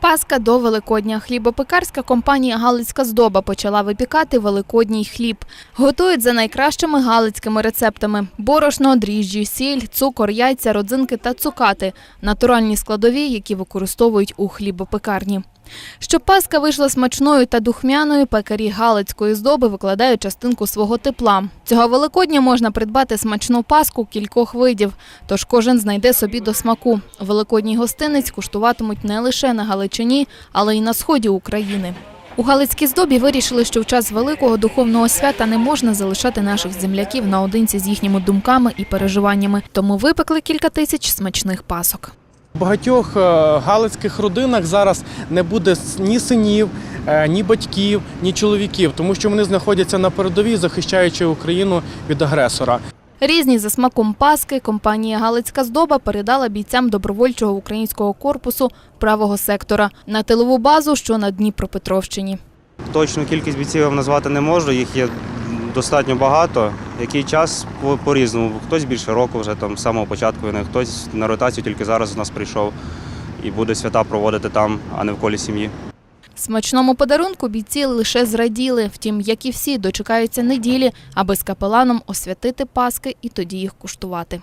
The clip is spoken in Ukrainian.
Паска до Великодня. Хлібопекарська компанія Галицька здоба почала випікати великодній хліб. Готують за найкращими галицькими рецептами: борошно, дріжджі, сіль, цукор, яйця, родзинки та цукати натуральні складові, які використовують у хлібопекарні. Щоб паска вийшла смачною та духмяною, пекарі Галицької здоби викладають частинку свого тепла. Цього Великодня можна придбати смачну паску кількох видів, тож кожен знайде собі до смаку. Великодній гостинець куштуватимуть не лише на Галичині, але й на сході України. У Галицькій здобі вирішили, що в час великого духовного свята не можна залишати наших земляків наодинці з їхніми думками і переживаннями, тому випекли кілька тисяч смачних пасок. В багатьох е, галицьких родинах зараз не буде ні синів, е, ні батьків, ні чоловіків, тому що вони знаходяться на передовій, захищаючи Україну від агресора. Різні за смаком паски компанія Галицька здоба передала бійцям добровольчого українського корпусу правого сектора на тилову базу, що на Дніпропетровщині. Точну кількість бійців я вам назвати не можу, їх є достатньо багато. Який час по- по-різному. Хтось більше року вже там з самого початку війни, хтось на ротацію тільки зараз у нас прийшов і буде свята проводити там, а не в колі сім'ї. Смачному подарунку бійці лише зраділи. Втім, як і всі, дочекаються неділі, аби з капеланом освятити паски і тоді їх куштувати.